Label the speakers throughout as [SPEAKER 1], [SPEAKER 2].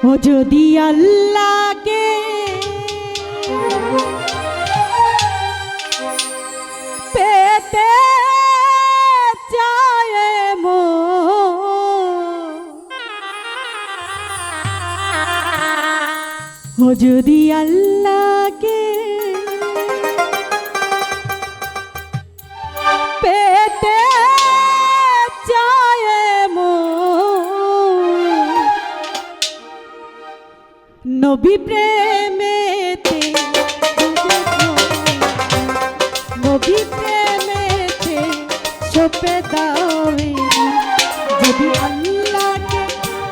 [SPEAKER 1] ও যদি আল্লাহকে পেতে চায় মো ও যদি আল্লাহ নবী প্রেমেতে নবী প্রেমেতে ছোপে দাও যদি আল্লাহকে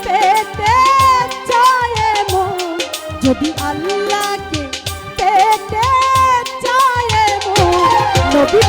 [SPEAKER 1] পেতে চায় মন, যদি আল্লাহকে পেতে চায় মন, নবী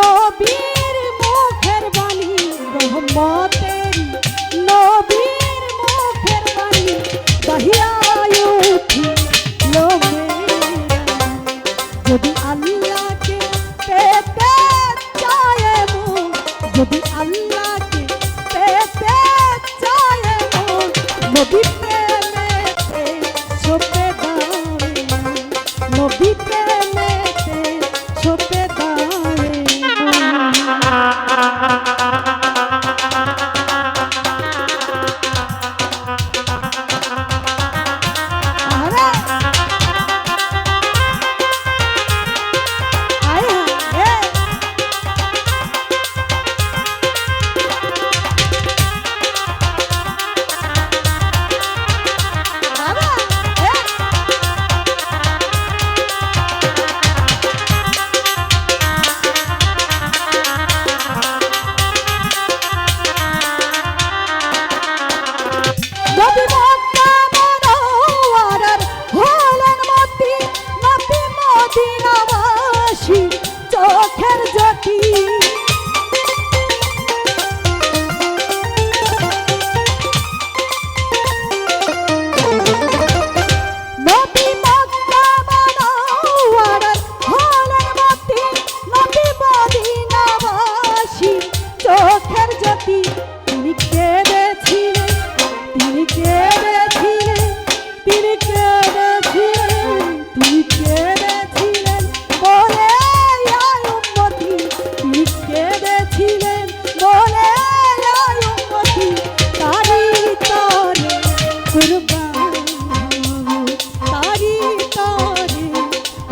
[SPEAKER 1] ছবি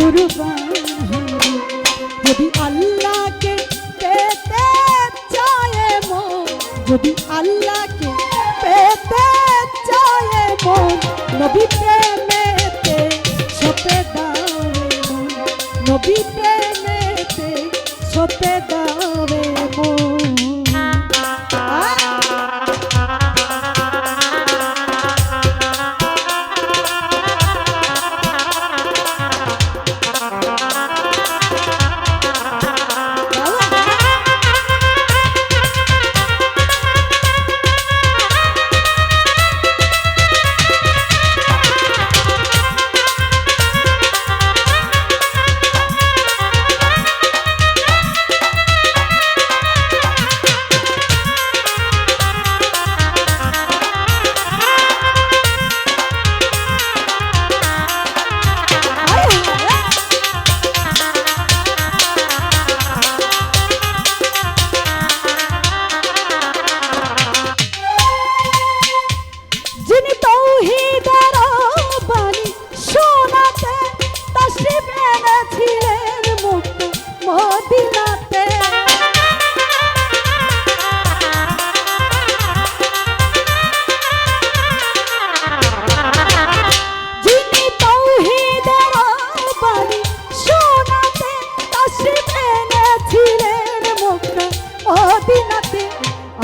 [SPEAKER 1] কুরবান যদি আল্লাহকে পেতে চায় মন, যদি আল্লাহকে পেতে চায় মন, নবী প্রেমেতে সপে নবী প্রেমেতে সপে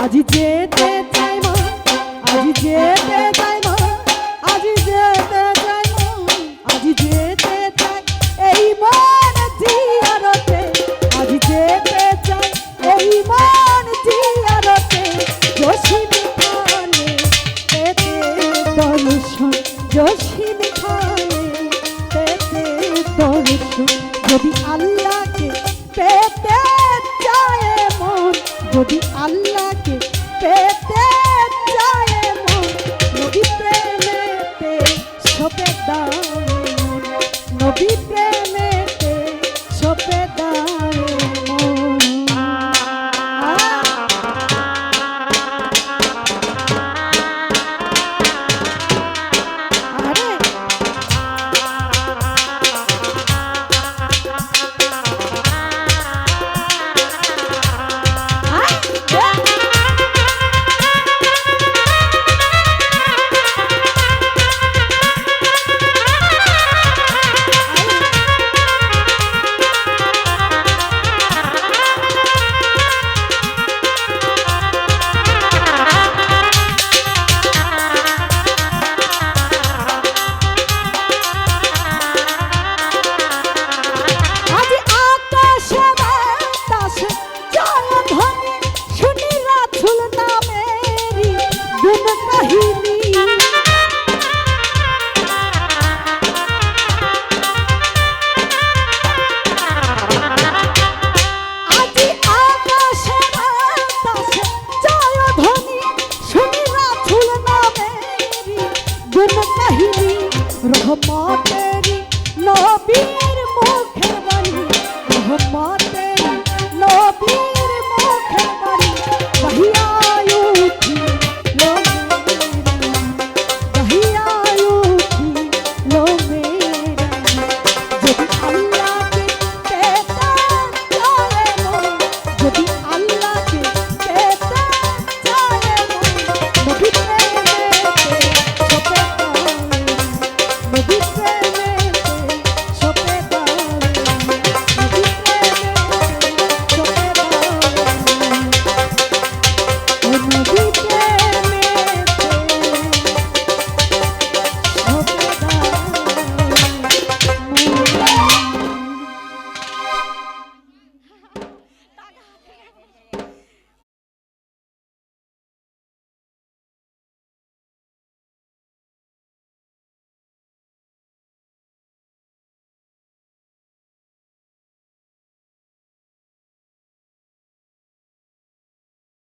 [SPEAKER 1] Pode ter, ter